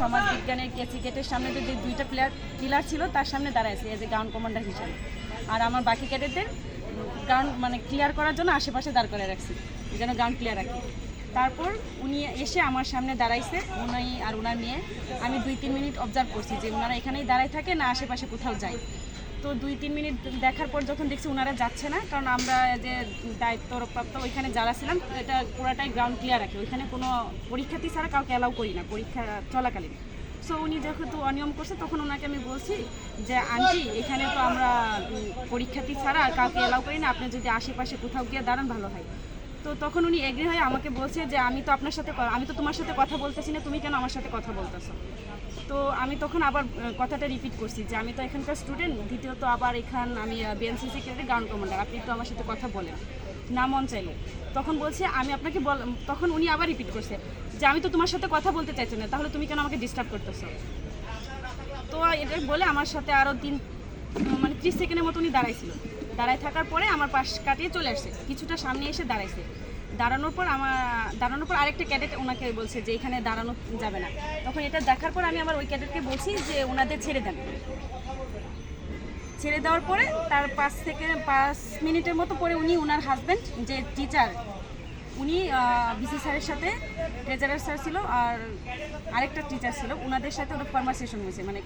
সমাজ বিজ্ঞানের কেসি গেটের সামনে যে দুইটা প্লেয়ার পিলার ছিল, তার সামনে দাঁড়াইছে এজ এ গ্রাউন্ড কমান্ডার হিসাবে। আর আমার বাকি ক্যাডেটদের গ্রাউন্ড মানে ক্লিয়ার করার জন্য আশেপাশে দাঁড় করে রাখছি, যেন গ্রাউন্ড ক্লিয়ার রাখি। তারপর উনি এসে আমার সামনে দাঁড়াইছে উনি আর ওনার মেয়ে। আমি দুই, তিন মিনিট অবজার্ভ করছি যে ওনারা এখানেই দাঁড়ায় থাকে না আশেপাশে কোথাও যায়। তো দুই, তিন মিনিট দেখার পর যখন দেখছি ওনারা যাচ্ছে না, কারণ আমরা যে দায়িত্বপ্রাপ্ত ওইখানে যারা ছিলাম, এটা পুরাটাই গ্রাউন্ড ক্লিয়ার রাখে। ওইখানে কোনো পরীক্ষার্থী ছাড়া কাউকে অ্যালাউ করি না, পরীক্ষা চলাকালীন। সো উনি যেহেতু অনিয়ম করছে, তখন ওনাকে আমি বলছি যে, আন্টি, এখানে তো আমরা পরীক্ষার্থী ছাড়া আর কাউকে অ্যালাউ করি না। আপনি যদি আশেপাশে কোথাও গিয়ে দাঁড়ান, ভালো হয়। তো তখন উনি এগ্রি হয়ে আমাকে বলছে যে, আমি তো আপনার সাথে আমি তো তোমার সাথে কথা বলতেছি না, তুমি কেন আমার সাথে কথা বলতেছো? তো আমি তখন আবার কথাটা রিপিট করছি যে, আমি তো এখানকার স্টুডেন্ট দ্বিতীয়ত আবার এখান, আমি বিএনসিসি ক্যাডেট গ্রাউন্ড কমান্ডার আপনি তো আমার সাথে কথা বলেন, না মন চাইলে। তখন বলছে, আমি আপনাকে বল, তখন উনি আবার রিপিট করছে যে, আমি তো তোমার সাথে কথা বলতে চাইছি না, তাহলে তুমি কেন আমাকে ডিস্টার্ব করতেছো? তো এটা বলে আমার সাথে আরও তিন মানে ত্রিশ সেকেন্ডের মতো উনি দাঁড়াইছিল। দাঁড়ায় থাকার পরে আমার পাশ কাটিয়ে চলে আসছে। কিছুটা সামনে এসে দাঁড়াইছে। দাঁড়ানোর পর আমার, দাঁড়ানোর পর আরেকটা ক্যাডেট ওনাকে বলছে যে এখানে দাঁড়ানো যাবে না। তখন এটা দেখার পর আমি আমার ওই ক্যাডেটকে বলছি যে ওনাদের ছেড়ে দেন। ছেড়ে দেওয়ার পরে তার পাঁচ থেকে পাঁচ মিনিটের মতো পরে উনি ওনার হাজব্যান্ড যে টিচার উনি বিসি স্যারের সাথে ট্রেজারার স্যার ছিল আর আরেকটা টিচার ছিল। ওনাদের সাথে ওটা কনভারসেশন হয়েছে মানে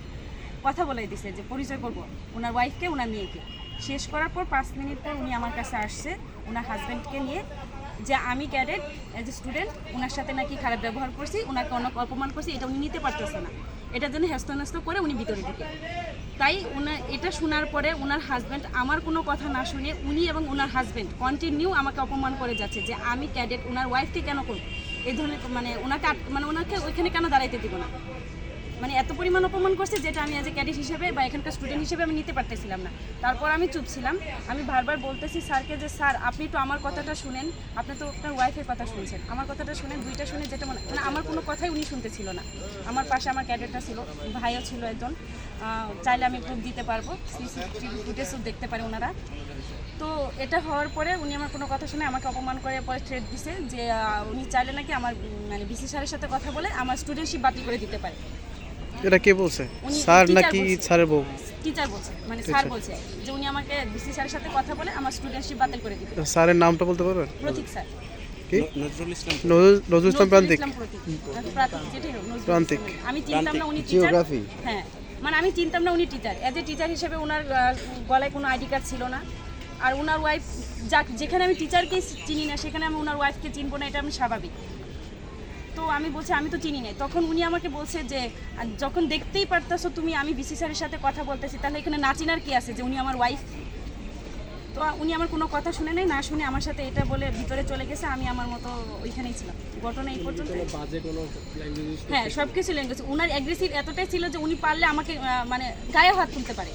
কথা বলে দিছে যে পরিচয় করব। ওনার ওয়াইফকে ওনার মেয়েকে। শেষ করার পর পাঁচ মিনিট পর উনি আমার কাছে আসছে ওনার হাজব্যান্ডকে নিয়ে। যে আমি ক্যাডেট অ্যাজ এ স্টুডেন্ট ওনার সাথে নাকি খারাপ ব্যবহার করছি ওনাকে অনেক অপমান করছি, এটা উনি নিতে পারতেছে না। এটার জন্য হেস্তনেস্ত করে উনি ভিতরে ঢুকে। তাই ওনার এটা শোনার পরে ওনার হাজব্যান্ড আমার কোনো কথা না শুনে উনি এবং ওনার হাজব্যান্ড কন্টিনিউ আমাকে অপমান করে যাচ্ছে যে আমি ক্যাডেট ওনার ওয়াইফকে কেন করব? এই ধরনের মানে ওনাকে মানে ওনাকে ওইখানে কেন দাঁড়াইতে দিব না? মানে এত পরিমাণ অপমান করছে যেটা আমি অ্যাজ এ ক্যাডেট হিসেবে বা এখানকার স্টুডেন্ট হিসেবে আমি নিতে পারতেছিলাম না। তারপর আমি চুপ ছিলাম। আমি বারবার বলতেছি, স্যারকে যে, স্যার, আপনি তো আমার কথাটা শুনেন। আপনি তো আপনার ওয়াইফের কথা শুনছেন। আমার কথাটা শুনেন, দুইটা শুনে যেটা মনে মানে আমার কোনো কথাই উনি শুনতে ছিল না। আমার পাশে আমার ক্যাডেটটা ছিল, ভাইও ছিল একজন। চাইলে আমি প্রুফ দিতে পারব। সিসিটিভি ফুটেজও দেখতে পারে ওনারা তো এটা হওয়ার পরে উনি আমার কোনো কথা শুনে আমাকে অপমান করে পরে থ্রেট দিছে যে উনি চাইলে নাকি আমার মানে বিসি স্যারের সাথে কথা বলে আমার স্টুডেন্টশিপ বাতিল করে দিতে পারে। এটা কে বলছে? স্যার নাকি বলছে। স্যারের বউ? টিচার বলছে মানে স্যার বলছে যে উনি আমাকে বিসি স্যারের সাথে কথা বলে আমার স্টুডেন্টশিপ বাতিল করে দিবে। স্যারের নামটা বলতে পারবেন? প্রতীক স্যার। কি? নজরুল ইসলাম নজরুল নজরুল ইসলাম প্রান্তিক। প্রান্তিক। আমি চিনতাম না উনি টিচার হ্যাঁ মানে আমি চিনতাম না উনি টিচার অ্যাজ এ টিচার হিসেবে ওনার গলায় কোনো আইডি কার্ড ছিল না। আর ওনার ওয়াইফ যা যেখানে আমি টিচারকে চিনি না সেখানে আমি ওনার ওয়াইফকে চিনবো না এটা আমি স্বাভাবিক। তো আমি বলছি আমি তো চিনি নাই। তখন উনি আমাকে বলছে যে যখন দেখতেই পারতেছো তুমি আমি বিসি স্যারের সাথে কথা বলতেছি তাহলে এখানে নাচিনার কি আছে যে উনি আমার ওয়াইফ তো উনি আমার কোনো কথা শুনে নাই না শুনে আমার সাথে এটা বলে ভিতরে চলে গেছে আমি আমার মতো ওইখানেই ছিলাম। ঘটনা এই পর্যন্ত। হ্যাঁ সব কিছু ল্যাঙ্গুয়েজ উনার অ্যাগ্রেসিভ এতটাই ছিল যে উনি পারলে আমাকে আহ, মানে গায়ে হাত তুলতে পারে।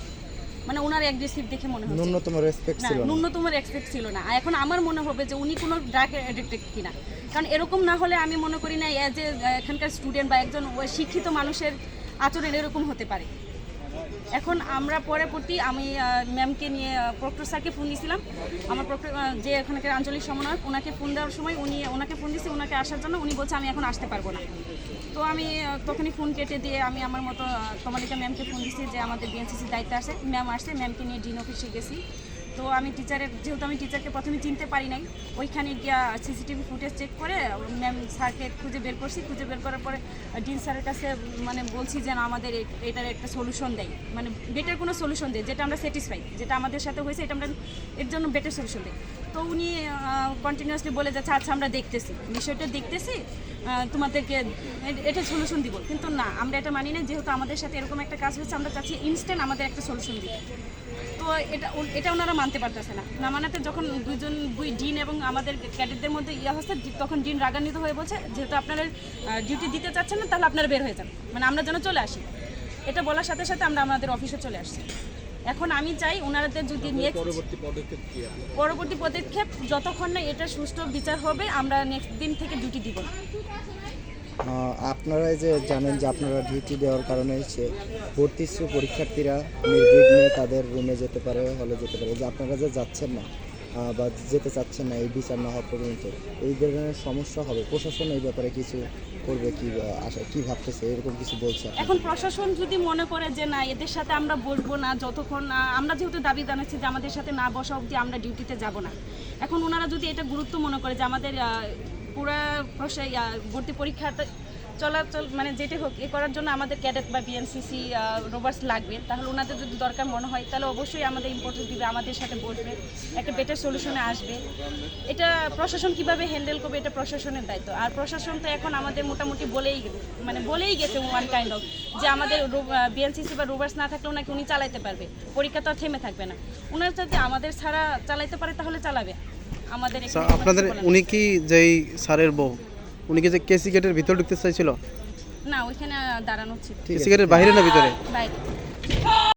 মানে ওনার অ্যাগ্রেসিভ দেখে মনে হচ্ছে। ন্যূনতম রেসপেক্ট না ছিল না। ন্যূনতম এক্সপেক্ট ছিল না। এখন আমার মনে হবে যে উনি কোনো ড্রাগ অ্যাডিক্টেড কিনা। কারণ এরকম না হলে আমি মনে করি না অ্যাজ এ, এখানকার স্টুডেন্ট বা একজন শিক্ষিত মানুষের আচরণ এরকম হতে পারে। এখন আমরা পরবর্তী আমি ম্যামকে নিয়ে প্রক্টর স্যারকে ফোন দিয়েছিলাম। আমার প্রক্টর যে এখানকার আঞ্চলিক সমন্বয়ক, ওনাকে ফোন দেওয়ার সময় উনি, ওনাকে ফোন দিয়েছি, ওনাকে আসার জন্য উনি বলছে, আমি এখন আসতে পারব না। তো আমি তখনই ফোন কেটে দিয়ে আমি আমার মতো তোমালিকা ম্যামকে ফোন দিয়েছি যে আমাদের বিএনসিসির দায়িত্বে আসে ম্যাম আসছে ম্যামকে নিয়ে ডিন অফিসে গেছি। তো আমি টিচারের যেহেতু আমি টিচারকে প্রথমে চিনতে পারি নাই, ওইখানে গিয়া সিসিটিভি ফুটেজ চেক করে ম্যাম স্যারকে খুঁজে বের করছি। খুঁজে বের করার পরে, ডিন স্যারের কাছে মানে বলছি যেন আমাদের এটার একটা সলিউশন দেয় মানে বেটার কোনো সলিউশন দেয় যেটা আমরা স্যাটিসফাই যেটা আমাদের সাথে হয়েছে, এটা আমরা এর জন্য বেটার সলিউশন দেয় তো উনি কন্টিনিউয়াসলি বলে যাচ্ছে আচ্ছা আমরা দেখতেছি। বিষয়টা দেখতেছি তোমাদেরকে এটা সলিউশন দিব। কিন্তু না, আমরা এটা মানি না। যেহেতু আমাদের সাথে এরকম একটা কাজ হচ্ছে আমরা চাচ্ছি ইনস্ট্যান্ট আমাদের একটা সলিউশন দিতে। তো এটা এটা ওনারা মানতে পারতেছে না। না মানাতে যখন দুইজন, দুই ডিন এবং আমাদের ক্যাডেটদের মধ্যে ইয়ে হচ্ছে তখন ডিন রাগান্বিত হয়ে বলছে, যেহেতু আপনারা ডিউটি দিতে চাচ্ছেন না, তাহলে আপনারা বের হয়ে যান। মানে আমরা যেন চলে আসি। এটা বলার সাথে সাথে আমরা আমাদের অফিসে চলে আসছি। এখন আমি চাই ওনারাদের যদি নিয়ে পরবর্তী পদক্ষেপ যতক্ষণ না এটা সুষ্ঠু বিচার হবে আমরা নেক্সট দিন থেকে ডিউটি দিব। আপনারা যে জানেন যে আপনারা ডিউটি দেওয়ার কারণে হচ্ছে ভর্তিশ্রু পরীক্ষার্থীরা নির্বিঘ্নে তাদের রুমে যেতে পারে হলে যেতে পারে যে আপনারা যে যাচ্ছেন না বা যেতে চাচ্ছেন না এই বিচার না হওয়া পর্যন্ত। এই ধরনের সমস্যা হবে। প্রশাসন এই ব্যাপারে কিছু করবে কি আশা কি ভাবতেছে? এরকম কিছু বলছে এখন প্রশাসন যদি মনে করে যে না, এদের সাথে আমরা বসবো না যতক্ষণ আমরা যেহেতু দাবি জানাচ্ছি যে আমাদের সাথে না বসা অবধি আমরা ডিউটিতে যাব না। এখন ওনারা যদি এটা গুরুত্ব মনে করে যে আমাদের পুরা ভর্তি পরীক্ষাটা চলাচল মানে যেটা হোক এ করার জন্য আমাদের ক্যাডেট বা বিএনসিসি রোবার্স লাগবে। তাহলে ওনাদের যদি দরকার মনে হয় তাহলে অবশ্যই আমাদের ইম্পর্টেন্স দিবে আমাদের সাথে বসবে একটা বেটার সলিউশনে আসবে। এটা প্রশাসন কীভাবে হ্যান্ডেল করবে এটা প্রশাসনের দায়িত্ব। আর প্রশাসন তো এখন আমাদের মোটামুটি বলেই মানে বলেই গেছে ওয়ান কাইন্ড অফ যে আমাদের বিএনসিসি বা রোভার্স না থাকলে ওনাকে উনি চালাইতে পারবে। পরীক্ষা তো আর থেমে থাকবে না। ওনার যদি আমাদের ছাড়া চালাইতে পারে তাহলে চালাবে। আমাদের আচ্ছা, আপনাদের। উনি কি যেই স্যারের বউ? উনি কি যে কেসি গেটের ভিতর ঢুকতে চাইছিল? না ওইখানে দাঁড়ানো ছিল কেসি গেটের বাইরে না ভিতরে? বাইরে।